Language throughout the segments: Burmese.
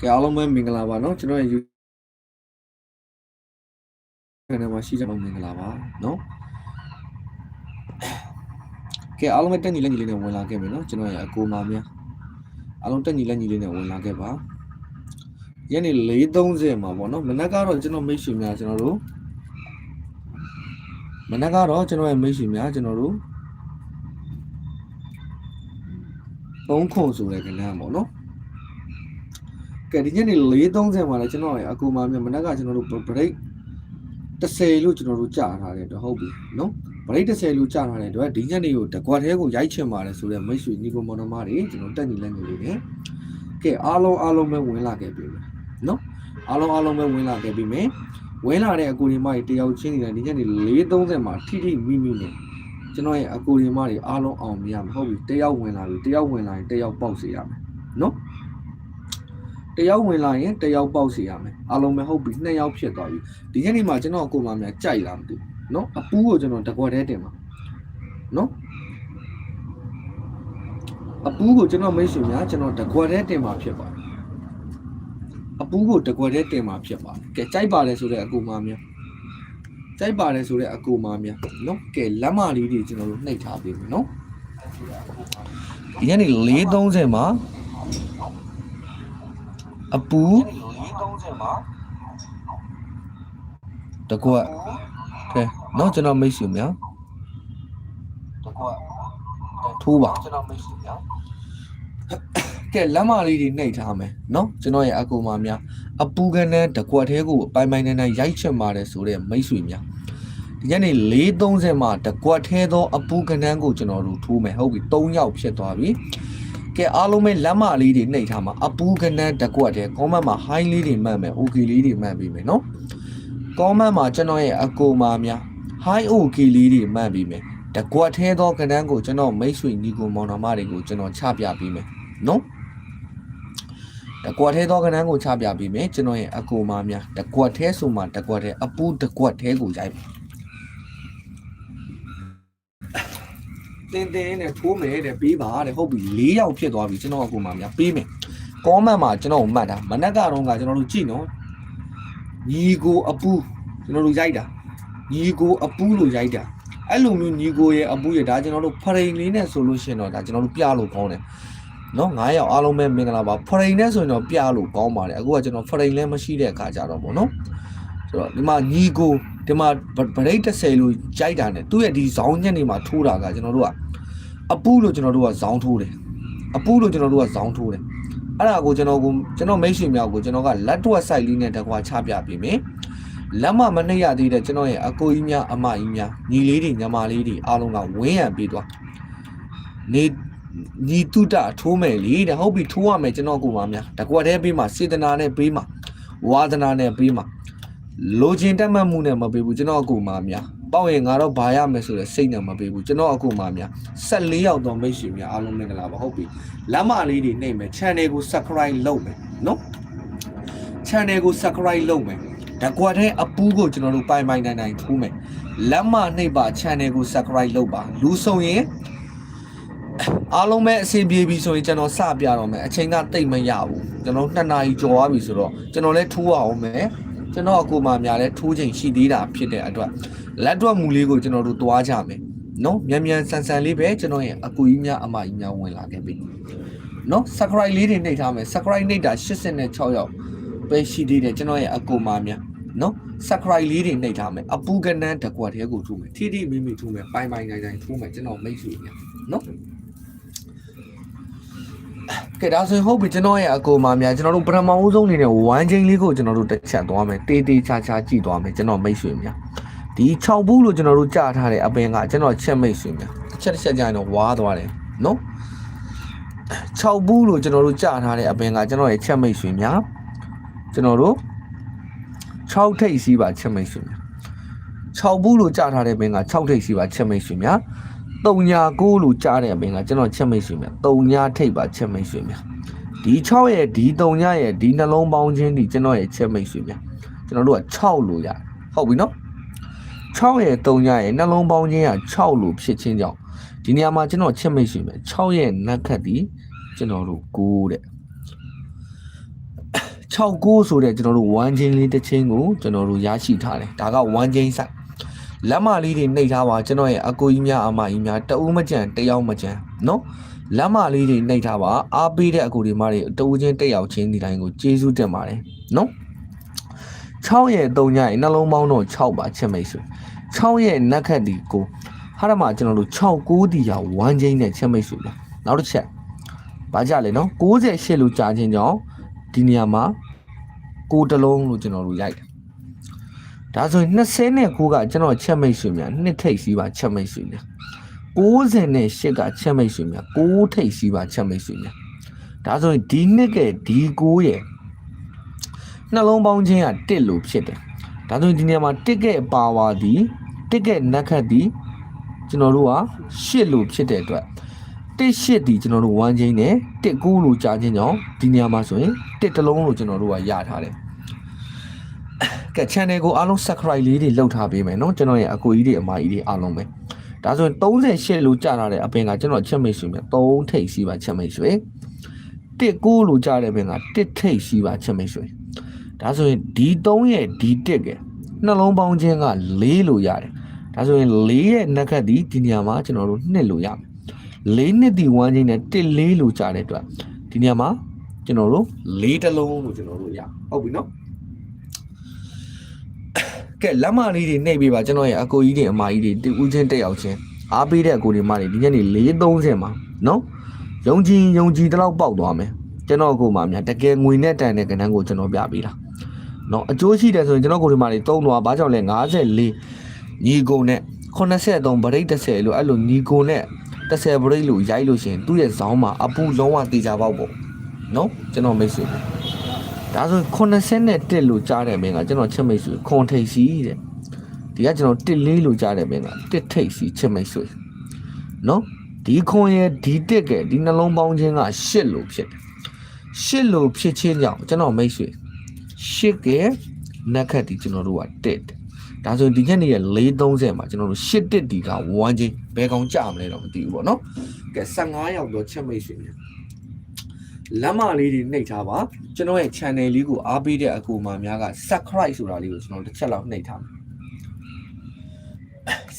ကဲအားလုံးပဲမင်္ဂလာပါเนาะကျွန်တော်ရဲ့ YouTube channel မှာရှိကြပါမင်္ဂလာပါเนาะကဲအားလုံးပဲတက်ညီလက်ညီလေးနဲ့ဝင်လာခဲ့မယ်เนาะကျွန်တော်ရဲ့အကိုမာများအားလုံးတက်ညီလက်ညီလေးနဲ့ဝင်လာခဲ့ပါညနေ4:30မှာပေါ့เนาะမနက်ကတော့ကျွန်တော်မိတ်ဆွေများကျွန်တော်တို့မနက်ကတော့ကျွန်တော်ရဲ့မိတ်ဆွေများကျွန်တော်တို့ သုံးခုဆိုတဲ့ကလန်းပေါ့နော်ကဲဒီညနေ4:30မှာလည်းကျွန်တော်အကူမမြမနက်ကကျွန်တော်တို့ break 30လို့ကျွန်တော်တို့ကြာထားတယ်တော့ဟုတ်ပြီနော်ဗရိတ်30လို့ကြာထားတဲ့အတွက်ဒီညနေကိုတကွက်သေးကိုရိုက်ချင်ပါတယ်ဆိုတော့မိတ်ဆွေညီကောင်မောင်နှမတွေကျွန်တော်တက်ညီလက်ညီလေးနဲ့ကဲအားလုံးအားလုံးပဲဝင်လာခဲ့ပြီနော်အားလုံးအားလုံးပဲဝင်လာခဲ့ပြီမယ်ဝင်လာတဲ့အကူဒီမကြီးတယောက်ချင်းနေတဲ့ဒီညနေ4:30မှာထိထိမိမိနေ ကျွန်တော်ရဲ့အကူရင်းမတွေအားလုံးအောင်မရမှာဟုတ်ပြီတယောက်ဝင်လာပြီတယောက်ဝင်လာရင်တယောက်ပေါက်စီရမယ်နော်တယောက်ဝင်လာရင်တယောက်ပေါက်စီရမယ်အားလုံးပဲဟုတ်ပြီနှစ်ယောက်ဖြစ်သွားပြီဒီကနေ့မှာကျွန်တော်ကိုမများကြိုက်လာမသိဘူးနော်အပူးကိုကျွန်တော်တကွက်တည်းတင်ပါနော်အပူးကိုကျွန်တော်မိတ်ဆွေများကျွန်တော်တကွက်တည်းတင်ပါဖြစ်ပါတယ်အပူးကိုတကွက်တည်းတင်ပါဖြစ်ပါတယ်ကဲကြိုက်ပါလေဆိုတဲ့အကူမများ ကြိုက်ပါလေဆိုတဲ့အကူမာများနော်ကဲလက်မလေးတွေကျွန်တော်တို့နှိပ်ထားပေးမယ်နော်ဒီညနေ4:30မှာအပူ4:30မှာတကွကဲနော်ကျွန်တော်မိတ်ဆွေများတကွထိုးပါကျွန်တော်မိတ်ဆွေများ ကဲလက်မလေးတွေနှိပ်ထားမယ်နော်ကျွန်တော်ရဲ့အကူမများအပူကနန်းတကွက်သေးကိုပိုင်ပိုင်နဲ့နဲ့ရိုက်ချက်ပါတယ်ဆိုတဲ့မိတ်ဆွေများဒီကနေ့4:30မှာတကွက်သေးသောအပူကနန်းကိုကျွန်တော်တို့ထိုးမယ်ဟုတ်ပြီ3ယောက်ဖြစ်သွားပြီကဲအားလုံးပဲလက်မလေးတွေနှိပ်ထားမှာအပူကနန်းတကွက်သေး comment မှာ high လေးတွေမှတ်မယ် okay လေးတွေမှတ်ပြီးမယ်နော် comment မှာကျွန်တော်ရဲ့အကူမများ high okay လေးတွေမှတ်ပြီးမယ်တကွက်သေးသောကနန်းကိုကျွန်တော်မိတ်ဆွေညီကိုမောင်နှမတွေကိုကျွန်တော်ချပြပြီးမယ်နော် တကွက်သေးသောကနန်းကိုချပြပေးမယ်ကျွန်တော်ရဲ့အကိုမာများတကွက်သေးဆိုမှတကွက်သေးအပူတကွက်သေးကိုရိုက်မယ်တင်းတင်းနဲ့ထိုးမယ်တဲ့ပေးပါတဲ့ဟုတ်ပြီ၄ယောက်ဖြစ်သွားပြီကျွန်တော်အကိုမာများပေးမယ် comment မှာကျွန်တော်ကိုမှတ်တာမနက်ကတော့ကကျွန်တော်တို့ကြည့်နော်ညီကိုအပူကျွန်တော်တို့ရိုက်တာညီကိုအပူလို့ရိုက်တာအဲ့လိုမျိုးညီကိုရဲ့အပူရဲ့ဒါကျွန်တော်တို့ဖရိန်လေးနဲ့ဆိုလို့ရှိရင်တော့ဒါကျွန်တော်တို့ပြလို့ကောင်းတယ် နော်9ယောက်အားလုံးပဲမင်္ဂလာပါဖရိန်နဲ့ဆိုရင်တော့ပြလို့ကောင်းပါတယ်အခုကကျွန်တော်ဖရိန်လည်းမရှိတဲ့အခါကြတော့ပေါ့နော်ဆိုတော့ဒီမှာညီကိုဒီမှာဗရိတ်30လို့ကြိုက်တာနဲ့သူ့ရဲ့ဒီဇောင်းညက်နေမှာထိုးတာကကျွန်တော်တို့ကအပူလို့ကျွန်တော်တို့ကဇောင်းထိုးတယ်အပူလို့ကျွန်တော်တို့ကဇောင်းထိုးတယ်အဲ့ဒါကိုကျွန်တော်ကိုကျွန်တော်မိတ်ဆွေများကိုကျွန်တော်ကလက်တွက် site လေးနဲ့တကွာချပြပေးမယ်လက်မမနှိပ်ရသေးတဲ့ကျွန်တော်ရဲ့အကိုကြီးများအမကြီးများညီလေးတွေညီမလေးတွေအားလုံးကဝင်းရံပေးသွားနေ ညီတုတထိုးမယ်လေတဲ့ဟုတ်ပြီထိုးရမယ်ကျွန်တော်ကိုပါများတကွက်တည်းပေးမှာစေတနာနဲ့ပေးမှာဝါသနာနဲ့ပေးမှာလိုချင်တက်မှတ်မှုနဲ့မပေးဘူးကျွန်တော်အကူမများပေါ့ရင်ငါတော့ဘာရမယ်ဆိုတဲ့စိတ်နဲ့မပေးဘူးကျွန်တော်အကူမများ14ယောက်တော့မိတ်ဆွေများအားလုံးမင်္ဂလာပါဟုတ်ပြီလမ်းမလေးတွေနှိပ်မယ် channel ကို subscribe လုပ်မယ်နော် channel ကို subscribe လုပ်မယ်တကွက်တဲ့အပူးကိုကျွန်တော်တို့ပိုင်ပိုင်နိုင်နိုင်ထိုးမယ်လမ်းမနှိပ်ပါ channel ကို subscribe လုပ်ပါလူဆိုရင် အားလုံးပဲအဆင်ပြေပြီဆိုရင်ကျွန်တော်စပြတော့မယ်အချိန်ကတိတ်မရဘူးကျွန်တော်2နာရီကျော်သွားပြီဆိုတော့ကျွန်တော်လည်းထိုးအောင်မယ်ကျွန်တော်အကူမများလည်းထိုးချိန်ရှိသေးတာဖြစ်တဲ့အတွက်လက်တွက်မူလေးကိုကျွန်တော်တို့သွားကြမယ်နော်မြန်မြန်ဆန်ဆန်လေးပဲကျွန်တော်ရဲ့အကူကြီးများအမကြီးများဝင်လာခဲ့ပြီနော် subscribe လေးတွေနှိပ်ထားမယ် subscribe နှိပ်တာ86ယောက်ပဲရှိသေးတယ်ကျွန်တော်ရဲ့အကူမာများနော် subscribe လေးတွေနှိပ်ထားမယ်အပူကနန်းတကွက်တည်းကိုထူမယ်ထိထိမိမိထူမယ်ပိုင်ပိုင်နိုင်နိုင်ထူမယ်ကျွန်တော်မိတ်ဆွေများနော် ကဲဒါဆိုရင်ဟုတ်ပြီကျွန်တော်ရဲ့အကူမာများကျွန်တော်တို့ပထမဦးဆုံးအနေနဲ့ဝမ်းချင်းလေးကိုကျွန်တော်တို့တစ်ချက်သွားမယ်တေးတေးချာချာကြည့်သွားမယ်ကျွန်တော်မိတ်ဆွေများဒီ6ဘူးလို့ကျွန်တော်တို့ကြားထားတဲ့အပင်ကကျွန်တော်ချက်မိတ်ဆွေများတစ်ချက်တစ်ချက်ကြာရင်တော့ဝါသွားတယ်နော်6ဘူးလို့ကျွန်တော်တို့ကြားထားတဲ့အပင်ကကျွန်တော်ရဲ့ချက်မိတ်ဆွေများကျွန်တော်တို့6ထိပ်စီးပါချက်မိတ်ဆွေများ6ဘူးလို့ကြားထားတဲ့ပင်က6ထိပ်စီးပါချက်မိတ်ဆွေများ 3ညာ9လို့ကြားတဲ့အပင်ကကျွန်တော်ချက်မိတ်ဆွေများ3ညာထိပ်ပါချက်မိတ်ဆွေများဒီ6ရဲ့ဒီ3ညာရဲ့ဒီနှလုံးပေါင်းခြင်းဒီကျွန်တော်ရဲ့ချက်မိတ်ဆွေများကျွန်တော်တို့က6လို့ရတယ်ဟုတ်ပြီနော်6ရဲ့3ညာရဲ့နှလုံးပေါင်းခြင်းက6လို့ဖြစ်ခြင်းကြောင့်ဒီနေရာမှာကျွန်တော်ချက်မိတ်ဆွေများ6ရဲ့နက်ခတ်ဒီကျွန်တော်တို့9တဲ့69ဆိုတဲ့ကျွန်တော်တို့1ချင်းလေးတစ်ချင်းကိုကျွန်တော်တို့ရရှိထားတယ်ဒါက1ချင်း site လက်မလေးတွေနှိပ်ထားပါကျွန်တော်ရဲ့အကိုကြီးများအမကြီးများတအူးမကြံတယောက်မကြံနော်လက်မလေးတွေနှိပ်ထားပါအားပေးတဲ့အကိုဒီမတွေတအူးချင်းတက်ရောက်ချင်းဒီတိုင်းကိုကျေးဇူးတင်ပါတယ်နော်6ရဲ့3ညရဲ့နှလုံးပေါင်းတော့6ပါချက်မိတ်ဆွေ6ရဲ့နက်ခတ်ဒီကိုဟာရမှာကျွန်တော်တို့6 9ဒီရာ1ချင်းနဲ့ချက်မိတ်ဆွေလားနောက်တစ်ချက်ဘာကြလဲနော်68လို့ကြာချင်းကြောင့်ဒီနေရာမှာကိုတလုံးလို့ကျွန်တော်တို့ရိုက်တယ် ဒါဆိုရင်29ကကျွန်တော်ချက်မိတ်ဆွေများနှစ်ထိပ်စီးပါချက်မိတ်ဆွေများ98ကချက်မိတ်ဆွေများ6ထိပ်စီးပါချက်မိတ်ဆွေများဒါဆိုရင်ဒီနှစ်ကဒီ9ရဲ့နှလုံးပေါင်းချင်းက1လို့ဖြစ်တယ်ဒါဆိုရင်ဒီနေရာမှာ1ကပါဝါဒီ1ကနက်ခတ်ဒီကျွန်တော်တို့က8လို့ဖြစ်တဲ့အတွက်1 8ဒီကျွန်တော်တို့1ချင်းနဲ့1 9လို့ကြားချင်းကြောင့်ဒီနေရာမှာဆိုရင်1တစ်လုံးလို့ကျွန်တော်တို့ကရထားတယ် ကဲ channel ကိုအားလုံး subscribe လေးတွေလုပ်ထားပေးမယ်နော်ကျွန်တော်ရဲ့အကူကြီးတွေအမကြီးတွေအားလုံးပဲဒါဆိုရင်38လို့ကြာလာတဲ့အပင်ကကျွန်တော်ချက်မိတ်ဆွေမြတ်3ထိပ်ရှိပါချက်မိတ်ဆွေ19လို့ကြာတဲ့အပင်က1ထိပ်ရှိပါချက်မိတ်ဆွေဒါဆိုရင်ဒီ3ရဲ့ဒီ1ကနှလုံးပေါင်းခြင်းက4လို့ရတယ်ဒါဆိုရင်4ရဲ့နှက်ကတ်ဒီဒီနေရာမှာကျွန်တော်တို့2လို့ရမယ်၄နှစ်ဒီဝမ်းချင်းနဲ့1 4လို့ကြာတဲ့အတွက်ဒီနေရာမှာကျွန်တော်တို့၄တလုံးလို့ကျွန်တော်တို့ရဟုတ်ပြီနော် ကဲလက်မလေးတွေနှိပ်ပေးပါကျွန်တော်ရဲ့အကိုကြီးတွေအမကြီးတွေတူဦးချင်းတက်ရောက်ချင်းအားပေးတဲ့အကိုတွေမတွေဒီညနေ430မှာနော်ယုံကြည်ယုံကြည်တလောက်ပေါက်သွားမယ်ကျွန်တော်ကိုမှများတကယ်ငွေနဲ့တန်တဲ့ကဏ္ဍကိုကျွန်တော်ပြပေးတာနော်အကျိုးရှိတယ်ဆိုရင်ကျွန်တော်ကိုတွေမတွေသုံးတော့ဘာကြောင့်လဲ54ညီကိုနဲ့83ဗရိတ်30လို့အဲ့လိုညီကိုနဲ့30ဗရိတ်လို့ရိုက်လို့ရှရင်သူ့ရဲ့ဇောင်းမှာအပူလုံးဝတေချာပေါက်ပေါ့နော်ကျွန်တော်မိတ်ဆွေပဲ ဒါဆို80နဲ့1လို့ကြားတယ်မင်းကကျွန်တော်ချက်မိတ်ဆွေခွန်ထိတ်စီတဲ့ဒီကကျွန်တော်1လေးလို့ကြားတယ်မင်းက1ထိတ်စီချက်မိတ်ဆွေနော်ဒီခွန်ရဲ့ဒီ1ကဒီနှလုံးပေါင်းခြင်းက8လို့ဖြစ်တယ်8လို့ဖြစ်ခြင်းကြောင့်ကျွန်တော်မိတ်ဆွေ8ကနက်ခတ်ဒီကျွန်တော်တို့က1ဒါဆိုရင်ဒီညနေရဲ့430မှာကျွန်တော်တို့8တစ်ဒီက1ချင်းဘယ်ကောင်ကြမလဲတော့မသိဘူးပေါ့နော်ကဲ15ရောက်တော့ချက်မိတ်ဆွေများ လမ်းမလေးတွေနှိပ်ထားပါကျွန်တော်ရဲ့ channel လေးကိုအားပေးတဲ့အကူအမများက subscribe ဆိုတာလေးကိုကျွန်တော်တစ်ချက်လောက်နှိပ်ထားမယ်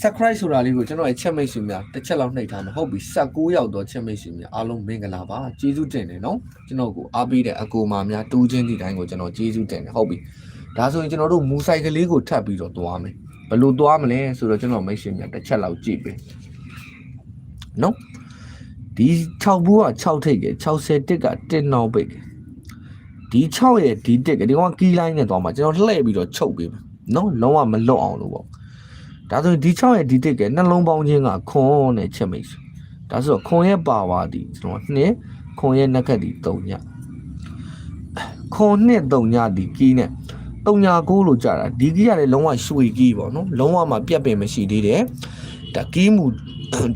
subscribe ဆိုတာလေးကိုကျွန်တော်ရဲ့ချက်မိတ်ဆွေများတစ်ချက်လောက်နှိပ်ထားမယ်ဟုတ်ပြီ16ရောက်တော့ချက်မိတ်ဆွေများအားလုံးမင်္ဂလာပါကျေးဇူးတင်တယ်နော်ကျွန်တော်ကိုအားပေးတဲ့အကူအမများတူးချင်းဒီတိုင်းကိုကျွန်တော်ကျေးဇူးတင်တယ်ဟုတ်ပြီဒါဆိုရင်ကျွန်တော်တို့မူဆိုင်ကလေးကိုထပ်ပြီးတော့သွားမယ်ဘယ်လိုသွားမလဲဆိုတော့ကျွန်တော်မိတ်ဆွေများတစ်ချက်လောက်ကြည့်ပေးနော် ဒီ6ဘူးက6ထိတ်က60တစ်က1နောက်ပိတ်ဒီ6ရဲ့ဒီတစ်ကဒီကောင်ကီးလိုင်းနဲ့သွားမှာကျွန်တော်လှည့်ပြီးတော့ချုပ်ပေးမယ်နော်လုံးဝမလွတ်အောင်လို့ပေါ့ဒါဆိုရင်ဒီ6ရဲ့ဒီတစ်ကနှလုံးပေါင်းခြင်းကခွန်နဲ့ချက်မိတ်ဒါဆိုတော့ခွန်ရဲ့ပါဝါဒီကျွန်တော်2ခွန်ရဲ့နက်ကတ်ဒီ3ညခွန်နဲ့3ညဒီကီးနဲ့3ည9လို့ကြာတာဒီကီးကလည်းလုံးဝရွှေကီးပေါ့နော်လုံးဝမှပြတ်ပင်မရှိသေးတယ် ဒါကီးမှု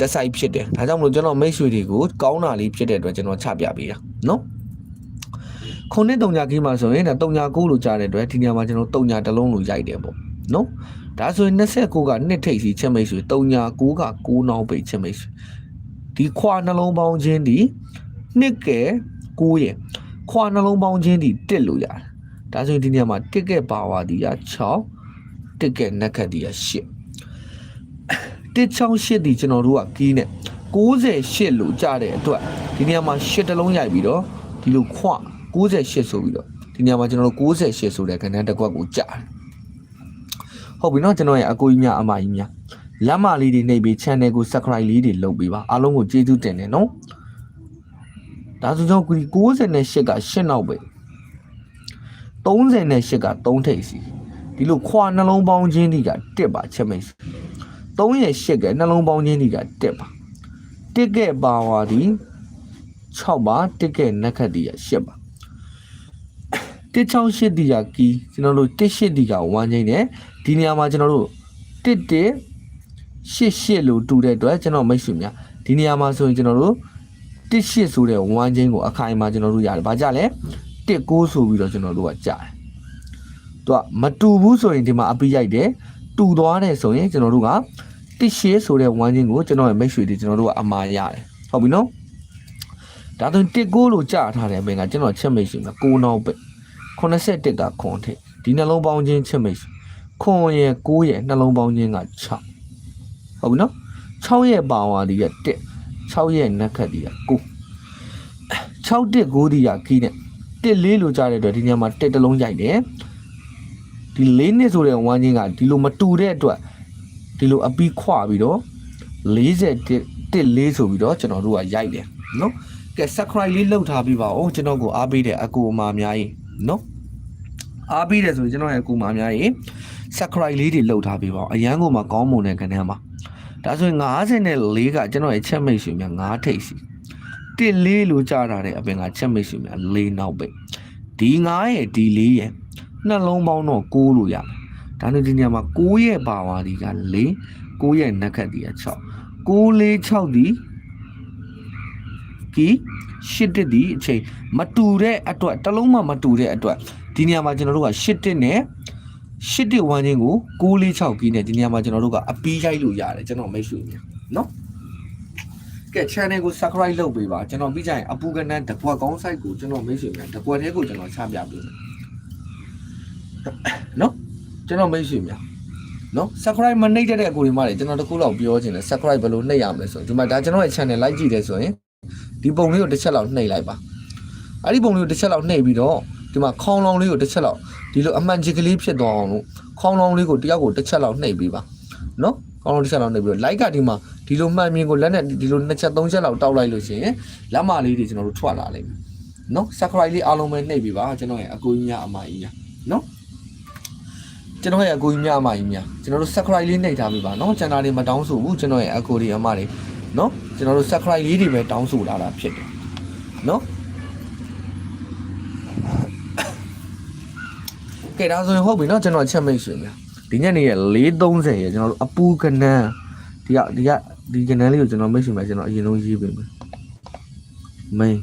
တက်ဆိုင်ဖြစ်တယ်ဒါကြောင့်မလို့ကျွန်တော်မိတ်ဆွေတွေကိုကောင်းတာလေးဖြစ်တဲ့အတွက်ကျွန်တော်ချပြပေးတာနော်ခုနှစ်တုံညာကီးမှာဆိုရင်ဒါတုံညာ9လို့ကြားတဲ့အတွက်ဒီညမှာကျွန်တော်တုံညာတစ်လုံးလို့ရိုက်တယ်ပေါ့နော်ဒါဆိုရင်29ကနှစ်ထိပ်စီချက်မိတ်ဆွေတုံညာ9က9နောက်ပိတ်ချက်မိတ်ဆွေဒီခွာနှလုံးပေါင်းခြင်းဒီနှစ်ကဲ9ရဲ့ခွာနှလုံးပေါင်းခြင်းဒီ1လို့ရတယ်ဒါဆိုရင်ဒီညမှာ1ကဲပါဝါဒီက6 1ကဲနက်ခတ်ဒီက8 168ဒီကျွန်တော်တို့ကကီးနဲ့68လို့ကြားတဲ့အတွက်ဒီနေရာမှာ8တလုံးရိုက်ပြီးတော့ဒီလိုခွ68ဆိုပြီးတော့ဒီနေရာမှာကျွန်တော်တို့68ဆိုတဲ့ခဏတစ်ခွက်ကိုကြားတယ်ဟုတ်ပြီနော်ကျွန်တော်ရဲ့အကိုကြီးများအမကြီးများလက်မလေးတွေနှိပ်ပြီး channel ကို subscribe လေးတွေလုပ်ပေးပါအားလုံးကိုကျေးဇူးတင်တယ်နော်ဒါဆိုကြောင့်68က8နောက်ပဲ38က3ထိပ်စီဒီလိုခွာနှလုံးပေါင်းခြင်းတွေက1ပါချက်မိတ် 3ရဲ့8ကနှလုံးပေါင်းခြင်းဒီက1ပါ1ကပါဝါဒီ6ပါ1ကနက်ခတ်ဒီက8ပါ168ဒီကကီကျွန်တော်တို့18ဒီက1ချင်းနဲ့ဒီနေရာမှာကျွန်တော်တို့11 88လို့တူတဲ့အတွက်ကျွန်တော်မိတ်ဆွေများဒီနေရာမှာဆိုရင်ကျွန်တော်တို့18ဆိုတဲ့1ချင်းကိုအခိုင်အမာကျွန်တော်တို့ရတယ်။ဘာကြလဲ19ဆိုပြီးတော့ကျွန်တော်တို့ကကြားတယ်။သူကမတူဘူးဆိုရင်ဒီမှာအပိရိုက်တယ်။တူသွားတယ်ဆိုရင်ကျွန်တော်တို့က တစ်ရှေးဆိုတဲ့ဝမ်းချင်းကိုကျွန်တော်ရဲ့မိတ်ဆွေတွေကျွန်တော်တို့ကအမှားရတယ်ဟုတ်ပြီနော်ဒါဆိုတစ်ကိုလို့ကြာထားတယ်ဘင်ကကျွန်တော်ချက်မိတ်ရှိမှာကိုနောက်ပဲ81ကခွန်ထည့်ဒီနှလုံးပေါင်းချင်းချက်မိတ်ရှိခွန်ရဲ့9ရဲ့နှလုံးပေါင်းချင်းက6ဟုတ်ပြီနော်6ရဲ့ပါဝါဒီက1 6ရဲ့နက်ခတ်ဒီက9 6တက်9ဒီကခီးနဲ့တက်လေးလို့ကြားတဲ့အတွက်ဒီညမှာတက်တစ်လုံးရိုက်တယ်ဒီလေးနှစ်ဆိုတဲ့ဝမ်းချင်းကဒီလိုမတူတဲ့အတွက် ဒီလိုအပီးခွပြီးတော့40တက်တက်လေးဆိုပြီးတော့ကျွန်တော်တို့ကရိုက်တယ်နော်ကဲ subscribe လေးလုပ်ထားပြီးပါဦးကျွန်တော်ကိုအားပေးတဲ့အကူအမအများကြီးနော်အားပေးတယ်ဆိုရင်ကျွန်တော်ရဲ့အကူအမအများကြီး subscribe လေးတွေလုပ်ထားပြီးပါဦးအရန်ကိုမှကောင်းမွန်တဲ့ကနေမှာဒါဆိုရင်54ကကျွန်တော်ရဲ့ချက်မိတ်ရှင်များ9ထိပ်စီတစ်လေးလို့ကြားတာတဲ့အပင်ကချက်မိတ်ရှင်များ၄နောက်ပဲဒီ9ရဲ့ဒီ4ရဲ့နှလုံးပေါင်းတော့6လို့ရတယ် ဒါနဲ့ဒီနေရာမှာ6ရဲ့ပါဝါဒီက4 9ရဲ့နက်ခတ်ဒီက6 6 4 6ဒီကီရှစ်တစ်ဒီအချိန်မတူတဲ့အတွက်တစ်လုံးမှမတူတဲ့အတွက်ဒီနေရာမှာကျွန်တော်တို့ကရှစ်တစ်နဲ့ရှစ်တစ်ဝမ်းချင်းကို6 4 6ကီနဲ့ဒီနေရာမှာကျွန်တော်တို့ကအပီးရိုက်လို့ရတယ်ကျွန်တော်မိတ်ဆွေများနော်ကဲ channel ကို subscribe လုပ်ပေးပါကျွန်တော်ပြီးကြရင်အပူကနန်းတကွက်ကောင်း site ကိုကျွန်တော်မိတ်ဆွေများတကွက်သေးကိုကျွန်တော်ချပြပေးမယ်နော် ကျွန်တော်မိတ်ဆွေများနော် subscribe မနှိပ်တဲ့အကိုတွေမှလည်းကျွန်တော်တခုလောက်ပြောချင်တယ် subscribe ဘယ်လိုနှိပ်ရမလဲဆိုရင်ဒီမှာဒါကျွန်တော်ရဲ့ channel like ကြည့်တယ်ဆိုရင်ဒီပုံလေးကိုတစ်ချက်လောက်နှိပ်လိုက်ပါအဲ့ဒီပုံလေးကိုတစ်ချက်လောက်နှိပ်ပြီးတော့ဒီမှာခေါင်းလောင်းလေးကိုတစ်ချက်လောက်ဒီလိုအမှန်ချစ်ကလေးဖြစ်သွားအောင်လို့ခေါင်းလောင်းလေးကိုတယောက်ကိုတစ်ချက်လောက်နှိပ်ပေးပါနော်ခေါင်းလောင်းတစ်ချက်လောက်နှိပ်ပြီးတော့ like ကဒီမှာဒီလိုမှန်မြင်ကိုလက်နဲ့ဒီလိုနှစ်ချက်သုံးချက်လောက်တောက်လိုက်လို့ရှိရင်လက်မလေးတွေကျွန်တော်တို့ထွက်လာလိမ့်မယ်နော် subscribe လေးအားလုံးပဲနှိပ်ပေးပါကျွန်တော်ရဲ့အကူကြီးများအမကြီးများနော် ကျွန်တော်ရဲ့အကိုကြီးများအမကြီးများကျွန်တော်တို့ subscribe လေးနှိပ်ထားပေးပါနော်ချန်နယ်တွေမတောင်းဆိုဘူးကျွန်တော်ရဲ့အကိုကြီးအမတွေနော်ကျွန်တော်တို့ subscribe လေးတွေပဲတောင်းဆိုလာတာဖြစ်တယ်နော်ကဲဒါဆိုရင်ဟုတ်ပြီနော်ကျွန်တော်ချက်မိတ်ဆွေများဒီညနေရဲ့4:30ရဲ့ကျွန်တော်တို့အပူကနန်းဒီကဒီကဒီကနန်းလေးကိုကျွန်တော်မိတ်ဆွေများကျွန်တော်အရင်ဆုံးရေးပေးမယ်မင်း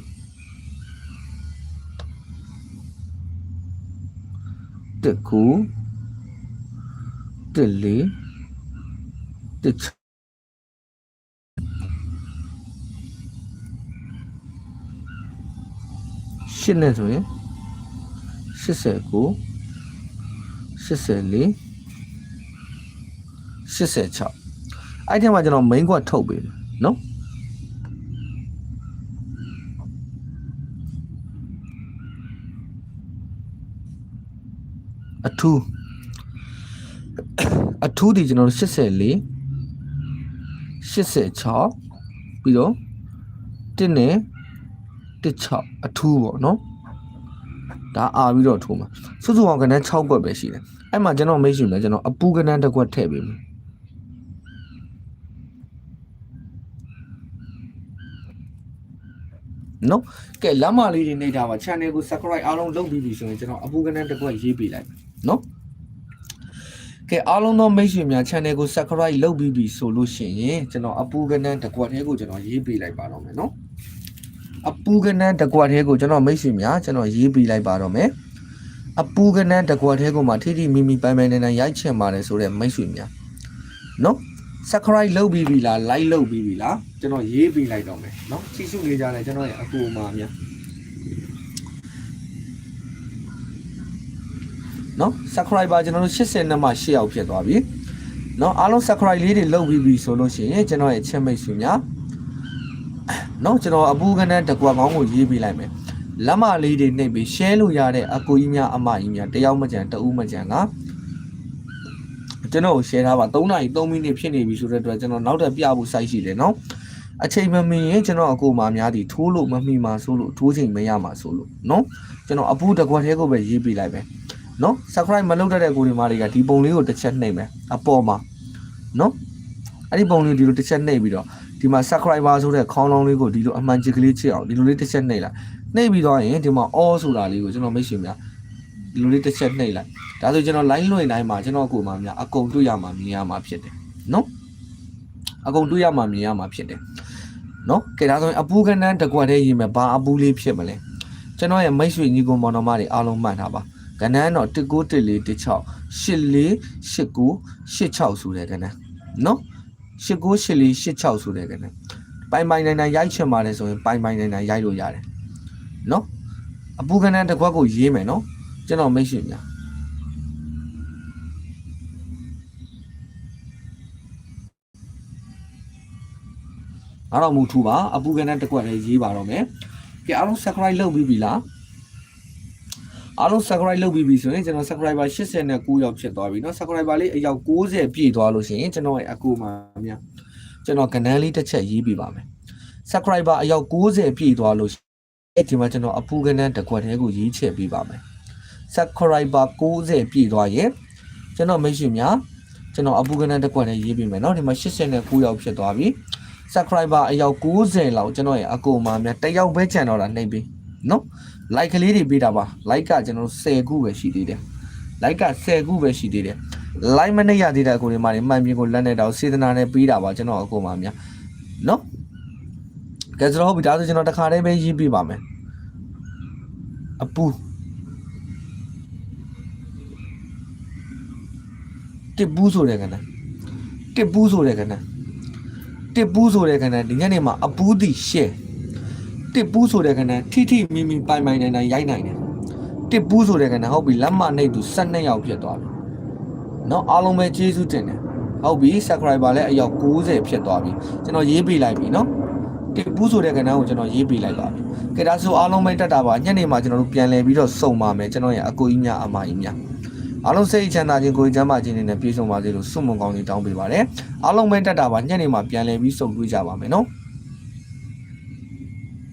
တကူ တစ်လေးတစ်ချရှစ်နဲ့ဆိုရင်89 84 86အဲ့ဒီမှာကျွန်တော် main ကွက်ထုတ်ပေးမယ်နော်အထူး အထူးဒီကျွန်တော်တို့84 86ပြီးတော့1နဲ့16အထူးပေါ့နော်ဒါအာပြီးတော့ထိုးမှာစုစုပေါင်းကဏ္ဍ6ကွက်ပဲရှိတယ်အဲ့မှာကျွန်တော်မိတ်ဆွေလည်းကျွန်တော်အပူကဏ္ဍတစ်ကွက်ထည့်ပေးမယ်နော်ကဲလမ်းမလေးတွေနေတာပါ channel ကို subscribe အားလုံးလုပ်ပြီးပြီဆိုရင်ကျွန်တော်အပူကဏ္ဍတစ်ကွက်ရေးပေးလိုက်မယ်နော် ကဲအားလုံးသောမိတ်ဆွေများ channel ကို subscribe လုပ်ပြီးပြီဆိုလို့ရှိရင်ကျွန်တော်အပူကနန်းတကွက်သေးကိုကျွန်တော်ရေးပေးလိုက်ပါတော့မယ်နော်အပူကနန်းတကွက်သေးကိုကျွန်တော်မိတ်ဆွေများကျွန်တော်ရေးပေးလိုက်ပါတော့မယ်အပူကနန်းတကွက်သေးကိုမှထိထိမိမိပိုင်ပိုင်နိုင်နိုင်ရိုက်ချင်ပါတယ်ဆိုတဲ့မိတ်ဆွေများနော် subscribe လုပ်ပြီးပြီလား like လုပ်ပြီးပြီလားကျွန်တော်ရေးပေးလိုက်တော့မယ်နော်ကြည့်ရှုနေကြတယ်ကျွန်တော်ရဲ့အကူအမများ နော် subscriber ကျွန်တော်တို့80နဲ့မှ8ယောက်ဖြစ်သွားပြီနော်အားလုံး subscribe လေးတွေလုပ်ပြီးပြီဆိုလို့ရှိရင်ကျွန်တော်ရဲ့ချင်းမိတ်ဆွေများနော်ကျွန်တော်အပူကနန်းတကွာကောင်းကိုရေးပေးလိုက်မယ်လက်မလေးတွေနှိပ်ပြီး share လို့ရတဲ့အကူကြီးများအမကြီးများတယောက်မကြံတဦးမကြံကကျွန်တော်ကို share ထားပါ3နာရီ3မိနစ်ဖြစ်နေပြီဆိုတဲ့အတွက်ကျွန်တော်နောက်ထပ်ပြဖို့ site ရှိတယ်နော်အချိန်မမီရင်ကျွန်တော်အကူအမများဒီထိုးလို့မမီမှာဆိုလို့ထိုးချိန်မရမှာဆိုလို့နော်ကျွန်တော်အပူတကွက်သေးကိုပဲရေးပေးလိုက်မယ် နော် subscribe မလုပ်တတ်တဲ့ကိုဒီမာတွေကဒီပုံလေးကိုတစ်ချက်နှိပ်မယ်အပေါ်မှာနော်အဲ့ဒီပုံလေးကိုဒီလိုတစ်ချက်နှိပ်ပြီးတော့ဒီမှာ subscriber ဆိုတဲ့ခေါင်းလောင်းလေးကိုဒီလိုအမှန်ချစ်ကလေးချစ်အောင်ဒီလိုလေးတစ်ချက်နှိပ်လိုက်နှိပ်ပြီးတော့ရင်ဒီမှာ all ဆိုတာလေးကိုကျွန်တော်မိတ်ဆွေများဒီလိုလေးတစ်ချက်နှိပ်လိုက်ဒါဆိုကျွန်တော် line လွှင့်တိုင်းမှာကျွန်တော်ကိုယ်မှများအကုန်တွေ့ရမှာမြင်ရမှာဖြစ်တယ်နော်အကုန်တွေ့ရမှာမြင်ရမှာဖြစ်တယ်နော်ကဲဒါဆိုရင်အပူကနန်းတကွက်တည်းရေးမယ်ဘာအပူလေးဖြစ်မလဲကျွန်တော်ရဲ့မိတ်ဆွေညီကောင်မောင်နှမတွေအားလုံးမှတ်ထားပါ ကဏ္ဍတော့1914 16 84 89 86ဆိုတဲ့ကဏ္ဍနော်8984 86ဆိုတဲ့ကဏ္ဍပိုင်ပိုင်နိုင်နိုင်ရိုက်ချင်ပါတယ်ဆိုရင်ပိုင်ပိုင်နိုင်နိုင်ရိုက်လို့ရတယ်နော်အပူကနန်းတစ်ခွက်ကိုရေးမယ်နော်ကျွန်တော်မိတ်ဆွေများအားတော့မူထူပါအပူကနန်းတစ်ခွက်လည်းရေးပါတော့မယ်ကဲအားလုံး subscribe လုပ်ပြီးပြီလား အားလုံး subscribe လုပ်ပြီးပြီဆိုရင်ကျွန်တော် subscriber 89ယောက်ဖြစ်သွားပြီเนาะ subscriber လေးအယောက်60ပြည့်သွားလို့ရှိရင်ကျွန်တော်ရဲ့အကူမှာများကျွန်တော်ကဏ္ဍလေးတစ်ချက်ရေးပြပါမယ် subscriber အယောက်60ပြည့်သွားလို့ရှိရင်အဲ့ဒီမှာကျွန်တော်အပူကဏ္ဍတစ်ခွက်တည်းကိုရေးချက်ပြပါမယ် subscriber 60ပြည့်သွားရင်ကျွန်တော်မိတ်ဆွေများကျွန်တော်အပူကဏ္ဍတစ်ခွက်တည်းရေးပြမယ်เนาะဒီမှာ89ယောက်ဖြစ်သွားပြီ subscriber အယောက်90လောက်ကျွန်တော်ရဲ့အကူမှာများတစ်ယောက်ပဲချန်တော့တာနှိပ်ပြီး နော် like ကလေးတွေပေးတာပါ like ကကျွန်တော်10ခုပဲရှိသေးတယ် like က10ခုပဲရှိသေးတယ် like မနဲ့ရသေးတဲ့အကူတွေမှာမှန်ပြင်ကိုလက်နဲ့တော့စေတနာနဲ့ပေးတာပါကျွန်တော်အကူမှာများနော်ကဲဆိုတော့ဟုတ်ပြီဒါဆိုကျွန်တော်တစ်ခါတည်းပဲရေးပြပါမယ်အပူတစ်ဘူးဆိုတဲ့ကဏ္ဍတစ်ဘူးဆိုတဲ့ကဏ္ဍတစ်ပူးဆိုတဲ့ခန္ဓာဒီညနေမှာအပူးတီရှဲ တစ်ပူးဆိုတဲ့ခန္ဓာထိထိမိမိပိုင်ပိုင်နိုင်နိုင်ရိုက်နိုင်တယ်တစ်ပူးဆိုတဲ့ခန္ဓာဟုတ်ပြီလက်မနှိပ်သူ12ယောက်ဖြစ်သွားပြီเนาะအားလုံးပဲကျေးဇူးတင်တယ်ဟုတ်ပြီ subscriber လည်းအယောက်90ဖြစ်သွားပြီကျွန်တော်ရေးပေးလိုက်ပြီเนาะတစ်ပူးဆိုတဲ့ခန္ဓာကိုကျွန်တော်ရေးပေးလိုက်ပါပြီကဲဒါဆိုအားလုံးပဲတက်တာပါညနေမှာကျွန်တော်တို့ပြန်လည်ပြီးတော့စုံပါမယ်ကျွန်တော်ရဲ့အကူကြီးများအမကြီးများအားလုံးစိတ်ချမ်းသာခြင်းကိုယ်ချမ်းသာခြင်းတွေနဲ့ပြည့်စုံပါစေလို့ဆုမွန်ကောင်းလေးတောင်းပေးပါတယ်အားလုံးပဲတက်တာပါညနေမှာပြန်လည်ပြီးစုံတွေ့ကြပါမယ်နော်